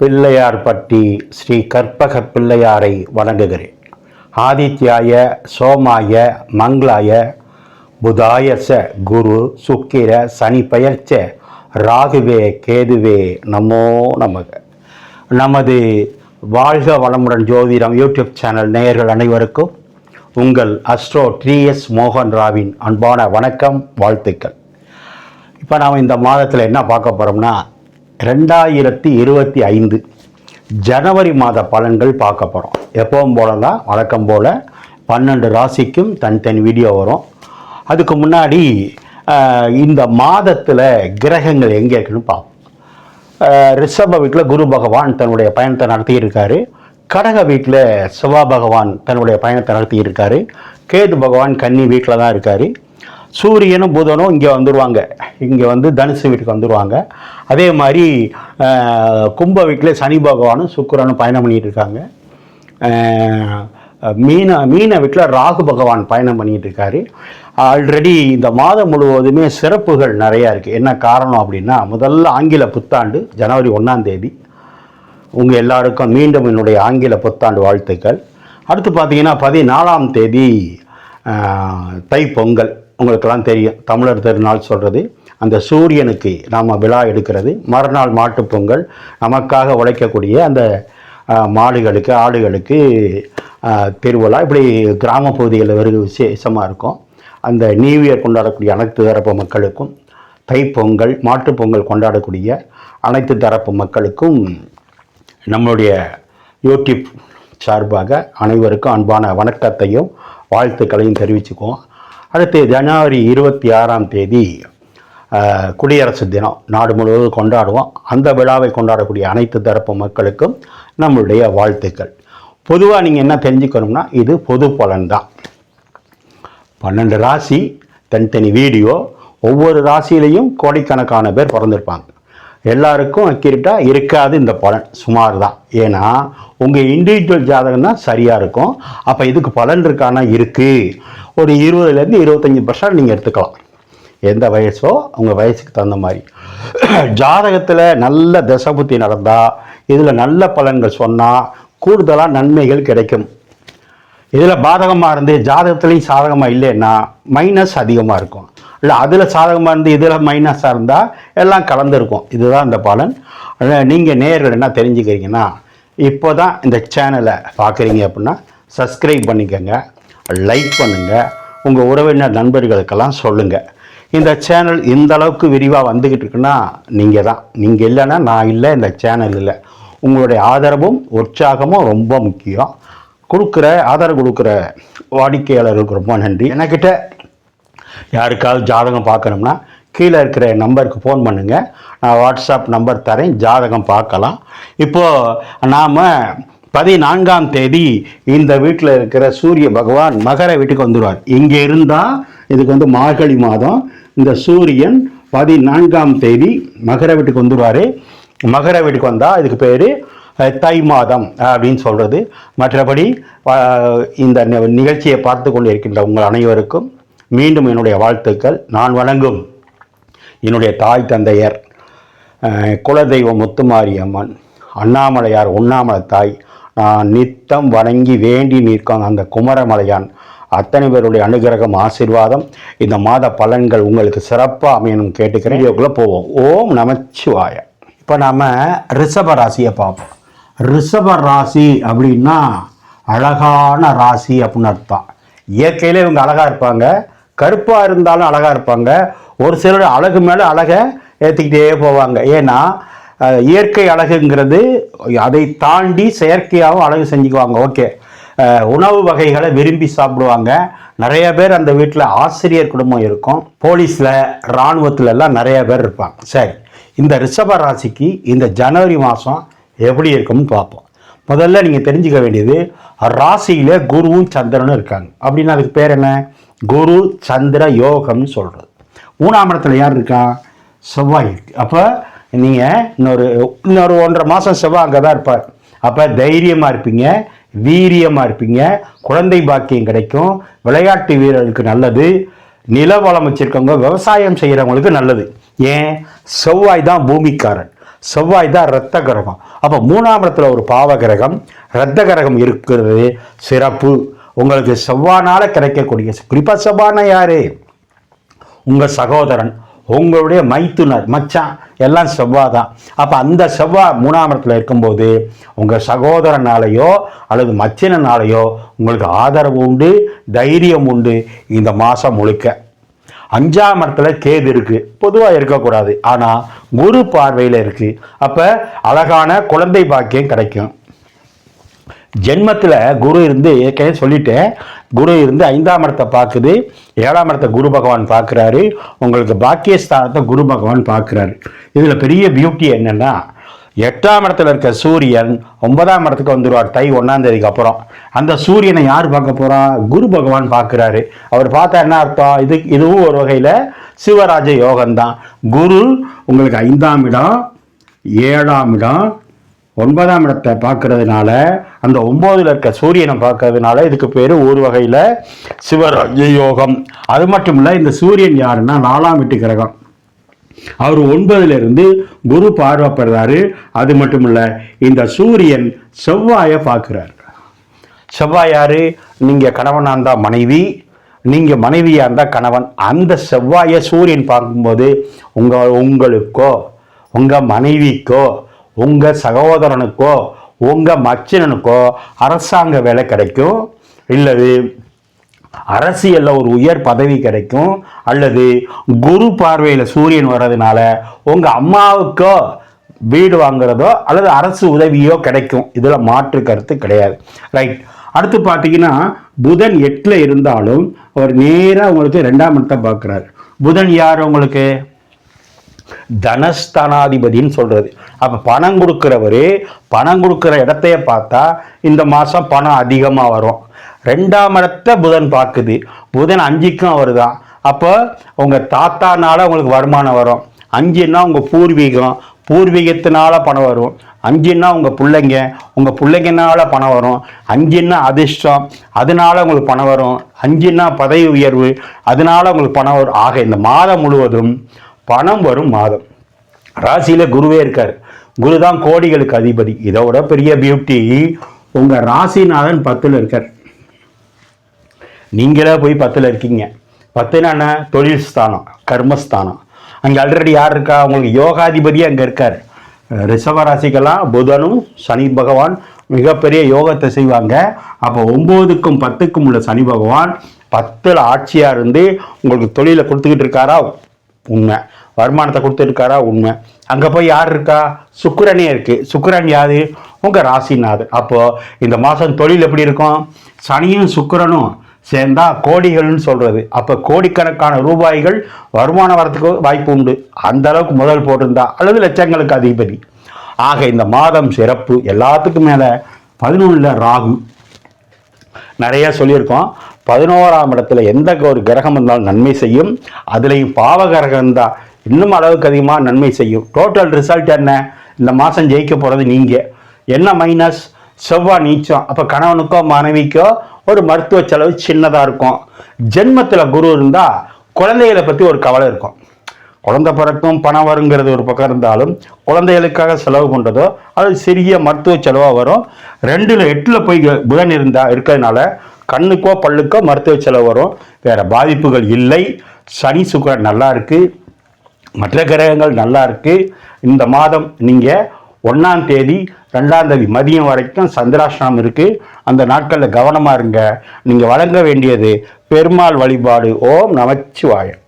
பிள்ளையார்பட்டி ஸ்ரீ கற்பக பிள்ளையாரை வணங்குகிறேன். ஆதித்யாய சோமாய மங்களாய புதாயச குரு சுக்கிர சனி பெயர்ச்ச ராகுவே கேதுவே நமோ நமக. நமது வாழ்க வளமுடன் ஜோதிடம் யூடியூப் சேனல் நேயர்கள் அனைவருக்கும் உங்கள் அஸ்ட்ரோ டி எஸ் மோகன் ராவின் அன்பான வணக்கம் வாழ்த்துக்கள். இப்போ நாம் இந்த மாதத்தில் என்ன பார்க்க போகிறோம்னா ரெண்டாயிரத்தி இருபத்தி ஐந்து ஜனவரி மாத பலன்கள் பார்க்க போகிறோம் எப்பவும் போல தான் வழக்கம் போல் பன்னெண்டு ராசிக்கும் தனித்தனி வீடியோ வரும். அதுக்கு முன்னாடி இந்த மாதத்தில் கிரகங்கள் எங்கே இருக்குன்னு பார்ப்போம். ரிஷப வீட்டில் குரு பகவான் தன்னுடைய பயணத்தை நடத்தியிருக்காரு. கடக வீட்டில் சிவா பகவான் தன்னுடைய பயணத்தை நடத்தியிருக்காரு. கேது பகவான் கன்னி வீட்டில் தான் இருக்காரு. சூரியனும் புதனும் இங்கே வந்துடுவாங்க இங்கே வந்து தனுசு வீட்டுக்கு வந்துடுவாங்க அதே மாதிரி கும்ப வீட்டில் சனி பகவானும் சுக்கரனும் பயணம் பண்ணிகிட்டு இருக்காங்க. மீன மீன வீட்டில் ராகு பகவான் பயணம் பண்ணிகிட்டு இருக்காரு. ஆல்ரெடி இந்த மாதம் முழுவதுமே சிறப்புகள் நிறையா இருக்குது என்ன காரணம் அப்படின்னா முதல்ல ஆங்கில புத்தாண்டு ஜனவரி ஒன்றாம் தேதி. உங்கள் எல்லாருக்கும் மீண்டும் என்னுடைய ஆங்கில புத்தாண்டு வாழ்த்துக்கள். அடுத்து பார்த்தீங்கன்னா பதினாலாம் தேதி தை தைப்பொங்கல். உங்களுக்கெல்லாம் தெரியும். தமிழர் திருநாள் சொல்கிறது அந்த சூரியனுக்கு நாம் விழா எடுக்கிறது மறுநாள் மாட்டுப்பொங்கல் நமக்காக உழைக்கக்கூடிய அந்த மாடுகளுக்கு ஆடுகளுக்கு திருவிழா இப்படி கிராம பகுதிகளில் வெறும் விசேஷமாக இருக்கும். அந்த நியூ இயர் கொண்டாடக்கூடிய அனைத்து தரப்பு மக்களுக்கும் தைப்பொங்கல் மாட்டுப் பொங்கல் கொண்டாடக்கூடிய அனைத்து தரப்பு மக்களுக்கும் நம்மளுடைய யூடியூப் சார்பாக அனைவருக்கும் அன்பான வணக்கத்தையும் வாழ்த்துக்களையும் தெரிவிச்சுக்குவோம். அடுத்து ஜனவரி இருபத்தி ஆறாம் தேதி குடியரசு தினம். நாடு முழுவதும் கொண்டாடுவோம். அந்த விழாவை கொண்டாடக்கூடிய அனைத்து தரப்பு மக்களுக்கும் நம்மளுடைய வாழ்த்துக்கள். பொதுவாக நீங்கள் என்ன தெரிஞ்சுக்கணும்னா இது பொது பலன் தான் பன்னெண்டு ராசி தனித்தனி வீடியோ. ஒவ்வொரு ராசியிலையும் கோடிக்கணக்கான பேர் பிறந்திருப்பாங்க. எல்லாருக்கும் அக்யூரேட்டாக இருக்காது இந்த பலன் சுமார் தான் ஏன்னா உங்கள் இண்டிவிஜுவல் ஜாதகம் தான் சரியாக இருக்கும். அப்போ இதுக்கு பலன் இருக்கானா? இருக்குது ஒரு இருபதுலேருந்து இருபத்தஞ்சி பர்சன்ட் நீங்கள் எடுத்துக்கலாம். எந்த வயசோ உங்கள் வயசுக்கு தகுந்த மாதிரி. ஜாதகத்தில் நல்ல தசபுத்தி நடந்தால் இதில் நல்ல பலன்கள் சொன்னால் கூடுதலாக நன்மைகள் கிடைக்கும். இதில் பாதகமாக இருந்து ஜாதகத்துலேயும் சாதகமாக இல்லைன்னா மைனஸ் அதிகமாக இருக்கும். இல்லை அதில் சாதகமாக இருந்து இதில் மைனஸாக இருந்தால் எல்லாம் கலந்துருக்கும். இதுதான் இந்த பலன். நீங்கள் நேர்கள் என்ன தெரிஞ்சுக்கிறீங்கன்னா இப்போ தான் இந்த சேனலை பார்க்குறீங்க அப்படின்னா சப்ஸ்கிரைப் பண்ணிக்கோங்க. லைக் பண்ணுங்கள் உங்கள் உறவினர் நண்பர்களுக்கெல்லாம் சொல்லுங்கள் இந்த சேனல் இந்த அளவுக்கு விரிவாக வந்துக்கிட்டு இருக்குன்னா நீங்கள் தான் நீங்கள் இல்லைன்னா நான் இல்லை இந்த சேனல் இல்லை. உங்களுடைய ஆதரவும் உற்சாகமும் ரொம்ப முக்கியம். கொடுக்குற ஆதரவு கொடுக்குற வாடிக்கையாளர்களுக்கு ரொம்ப நன்றி. என்கிட்ட யாருக்காவது ஜாதகம் பார்க்கணும்னா கீழே இருக்கிற நம்பருக்கு ஃபோன் பண்ணுங்கள் நான் வாட்ஸ்அப் நம்பர் தரேன் ஜாதகம் பார்க்கலாம். இப்போது நாம் பதினான்காம் தேதி இந்த வீட்டில் இருக்கிற சூரிய பகவான் மகர வீட்டுக்கு வந்துடுவார். இங்கே இருந்தால் இதுக்கு வந்து மார்கழி மாதம். இந்த சூரியன் பதினான்காம் தேதி மகர வீட்டுக்கு வந்துடுவார். மகர வீட்டுக்கு வந்தால் இதுக்கு பேர் தை மாதம் அப்படின்னு சொல்கிறது மற்றபடி இந்த நிகழ்ச்சியை பார்த்து கொண்டு இருக்கின்ற உங்கள் அனைவருக்கும் மீண்டும் என்னுடைய வாழ்த்துக்கள். நான் வணங்கும் என்னுடைய தாய் தந்தையர் குலதெய்வ குலதெய்வம் முத்துமாரியம்மன் அண்ணாமலையார் உண்ணாமலை தாய். நான் நித்தம் வணங்கி வேண்டி நிற்கும் அந்த குமரமலையான். அத்தனை பேருடைய அனுகிரகம் ஆசீர்வாதம். இந்த மாத பலன்கள் உங்களுக்கு சிறப்பாக அமையணும் கேட்டுக்கிறேன். வீடியோக்குள்ளே போவோம். ஓம் நமச்சிவாய. இப்போ நாம் ரிஷப ராசியை பார்ப்போம். ரிஷப ராசி அப்படின்னா அழகான ராசி அப்படின்னு அர்த்தம். இயற்கையிலே இவங்க அழகாக இருப்பாங்க. கருப்பாக இருந்தாலும் அழகாக இருப்பாங்க. ஒரு சிலர் அழகு மேலே அழகை ஏற்றிக்கிட்டே போவாங்க. ஏன்னா இயற்கை அழகுங்கிறது அதை தாண்டி செயற்கையாகவும் அழகு செஞ்சுக்குவாங்க. ஓகே. உணவு வகைகளை விரும்பி சாப்பிடுவாங்க. நிறைய பேர் அந்த வீட்டில் ஆசிரியர் குடும்பம் இருக்கும். போலீஸில் இராணுவத்துலலாம் நிறைய பேர் இருப்பாங்க. சரி. இந்த ரிஷப ராசிக்கு இந்த ஜனவரி மாதம் எப்படி இருக்கும்னு பார்ப்போம். முதல்ல நீங்கள் தெரிஞ்சுக்க வேண்டியது ராசியில் குருவும் சந்திரனும் இருக்காங்க. அப்படின்னா அதுக்கு பேர் என்ன? குரு சந்திர யோகம்னு சொல்கிறது மூணாம் இடத்துல யார் இருக்கா? செவ்வாய் அப்போ நீங்கள் இன்னொரு இன்னொரு ஒன்றரை மாதம் செவ்வாய் அங்கே தான் இருப்பார். அப்போ தைரியமாக இருப்பீங்க வீரியமாக இருப்பீங்க குழந்தை பாக்கியம் கிடைக்கும் விளையாட்டு வீரர்களுக்கு நல்லது நில வளம் வச்சிருக்கவங்க விவசாயம் செய்கிறவங்களுக்கு நல்லது. ஏன்? செவ்வாய் தான் பூமிக்காரன். செவ்வாய் தான் இரத்த கிரகம். அப்போ மூணாம் இடத்துல ஒரு பாவ கிரகம் இரத்த கிரகம் இருக்கிறது. சிறப்பு. உங்களுக்கு செவ்வானால் கிடைக்கக்கூடிய குறிப்பா செவ்வானா யாரு? உங்கள் சகோதரன் உங்களுடைய மைத்துனர் மச்சான் எல்லாம் செவ்வாய் தான் அப்போ அந்த செவ்வாய் மூணாம் இடத்துல இருக்கும்போது உங்கள் சகோதரனாலேயோ அல்லது மச்சினனாலேயோ உங்களுக்கு ஆதரவு உண்டு தைரியம் உண்டு. இந்த மாதம் முழுக்க. அஞ்சாம் இடத்துல கேது இருக்கு. பொதுவாக இருக்கக்கூடாது. ஆனால் குரு பார்வையில் இருக்கு. அப்போ அழகான குழந்தை பாக்கியம் கிடைக்கும். ஜென்மத்தில் குரு இருந்து ஏற்கனவே சொல்லிட்டேன். குரு இருந்து ஐந்தாம் இடத்தை பார்க்குது. ஏழாம் இடத்தை குரு பகவான் பார்க்குறாரு. உங்களுக்கு பாக்கியஸ்தானத்தை குரு பகவான் பார்க்குறாரு. இதில் பெரிய பியூட்டி என்னென்னா எட்டாம் இடத்துல இருக்க சூரியன் ஒன்பதாம் இடத்துக்கு வந்துடுவார் தை ஒன்றாம் தேதிக்கு அப்புறம். அந்த சூரியனை யார் பார்க்க போகிறான் குரு பகவான் பார்க்குறாரு. அவர் பார்த்தா என்ன அர்த்தம்? இது இதுவும் ஒரு வகையில் சிவராஜ யோகம்தான். குரு உங்களுக்கு ஐந்தாம் இடம் ஏழாம் இடம் ஒன்பதாம் இடத்தை பார்க்கறதுனால அந்த ஒம்போதில் இருக்க சூரியனை பார்க்கறதுனால இதுக்கு பேர் ஒரு வகையில் சிவராஜ யோகம். அது மட்டும் இல்லை இந்த சூரியன் யாருன்னா நாலாம் வீட்டு கிரகம். அவர் ஒன்பதுலேருந்து குரு பார்வைப்படுறாரு. அது மட்டும் இல்லை இந்த சூரியன் செவ்வாயை பார்க்குறாரு. செவ்வாய் யார்? நீங்கள் கணவனாக இருந்தால் மனைவி. நீங்கள் மனைவியாக இருந்தால் கணவன். அந்த செவ்வாயை சூரியன் பார்க்கும்போது உங்கள் உங்களுக்கோ உங்கள் மனைவிக்கோ உங்கள் சகோதரனுக்கோ உங்கள் மச்சினனுக்கோ அரசாங்க வேலை கிடைக்கும். இல்லது அரசியலில் ஒரு உயர் பதவி கிடைக்கும் அல்லது குரு பார்வையில் சூரியன் வர்றதுனால உங்கள் அம்மாவுக்கோ வீடு வாங்குறதோ அல்லது அரசு உதவியோ கிடைக்கும். இதில் மாற்று கருத்து கிடையாது. ரைட் அடுத்து பார்த்தீங்கன்னா புதன் எட்டில் இருந்தாலும் அவர் நேராக உங்களுக்கு ரெண்டாம் இடத்தை பார்க்குறாரு. புதன் யார் உங்களுக்கு? தனஸ்தானாதிபதினு சொல்கிறது அப்போ பணம் கொடுக்குறவர் பணம் கொடுக்குற இடத்தைய பார்த்தா இந்த மாதம் பணம் அதிகமாக வரும். ரெண்டாம் இடத்த புதன் பார்க்குது. புதன் அஞ்சுக்கும் அவர் தான் அப்போ உங்கள் தாத்தானால உங்களுக்கு வருமானம் வரும். அஞ்சுன்னா உங்கள் பூர்வீகம். பூர்வீகத்தினால பணம் வரும். அஞ்சுன்னா உங்கள் பிள்ளைங்க. உங்கள் பிள்ளைங்கனால பணம் வரும். அஞ்சுன்னா அதிர்ஷ்டம். அதனால உங்களுக்கு பணம் வரும். அஞ்சுன்னா பதவி உயர்வு. அதனால உங்களுக்கு பணம் வரும். ஆக இந்த மாதம் முழுவதும் பணம் வரும் மாதம். ராசியில் குருவே இருக்கார். குரு தான் கோடிகளுக்கு அதிபதி. இதோட பெரிய பியூட்டி உங்கள் ராசிநாதன் பத்தில் இருக்கார். நீங்களே போய் பத்தில் இருக்கீங்க. பத்துனா தொழில் ஸ்தானம் கர்மஸ்தானம். அங்கே ஆல்ரெடி யார் இருக்கா? உங்களுக்கு யோகாதிபதி அங்கே இருக்கார். ரிஷபராசிக்கெல்லாம் புதனும் சனி பகவான் மிகப்பெரிய யோகத்தை செய்வாங்க. அப்போ ஒம்போதுக்கும் பத்துக்கும் உள்ள சனி பகவான் பத்தில் ஆட்சியாக இருந்து உங்களுக்கு தொழிலை கொடுத்துக்கிட்டு இருக்காரா? உண்மை. வருமானத்தை கொடுத்துருக்காரா உண்மை. அங்கே போய் யார் இருக்கா? சுக்கரனே இருக்குது சுக்கரன் யாரு? உங்கள் ராசிநாதன். அப்போது இந்த மாதம் தொழில் எப்படி இருக்கும்? சனியும் சுக்கரனும் சேர்ந்தா கோடிகள்னு சொல்கிறது அப்போ கோடிக்கணக்கான ரூபாய்கள் வருமானம் வரத்துக்கு வாய்ப்பு உண்டு. அந்த அளவுக்கு முதல் போட்டிருந்தா அல்லது லட்சங்களுக்கு அதிபதி. ஆக இந்த மாதம் சிறப்பு எல்லாத்துக்கும் மேலே பதினொன்றில் ராகு. நிறைய சொல்லியிருக்கோம். பதினோராம் இடத்துல எந்த ஒரு கிரகம் இருந்தாலும் நன்மை செய்யும். அதுலேயும் பாவ கிரகம் தான் இன்னும் அளவுக்கு அதிகமாக நன்மை செய்யும். டோட்டல் ரிசல்ட் என்ன? இந்த மாதம் ஜெயிக்க போகிறது நீங்கள் என்ன மைனஸ் செவ்வாய் நீச்சம். அப்போ கணவனுக்கோ மனைவிக்கோ ஒரு மருத்துவ செலவு சின்னதாக இருக்கும். ஜென்மத்தில் குரு இருந்தால் குழந்தைகளை பற்றி ஒரு கவலை இருக்கும். குழந்தை பிறக்கும் பணம் வருங்கிறது ஒரு பக்கம் இருந்தாலும் குழந்தைகளுக்காக செலவு பண்ணுறதோ அது சிறிய மருத்துவ செலவாக வரும். ரெண்டில் எட்டில் போய் புதன் இருந்தால் இருக்கிறதுனால கண்ணுக்கோ பல்லுக்கோ மருத்துவ செலவு வரும். வேறு பாதிப்புகள் இல்லை. சனி சுக்கரன் நல்லா இருக்குது மற்ற கிரகங்கள் நல்லா இருக்குது இந்த மாதம் நீங்கள் ஒன்றாம் தேதி ரெண்டாம் தேதி மதியம் வரைக்கும் சந்திராஷ்டிரம் இருக்குது அந்த நாட்களில் கவனமாக இருங்க. நீங்கள் வழங்க வேண்டியது பெருமாள் வழிபாடு. ஓம் நமச்சிவாயம்.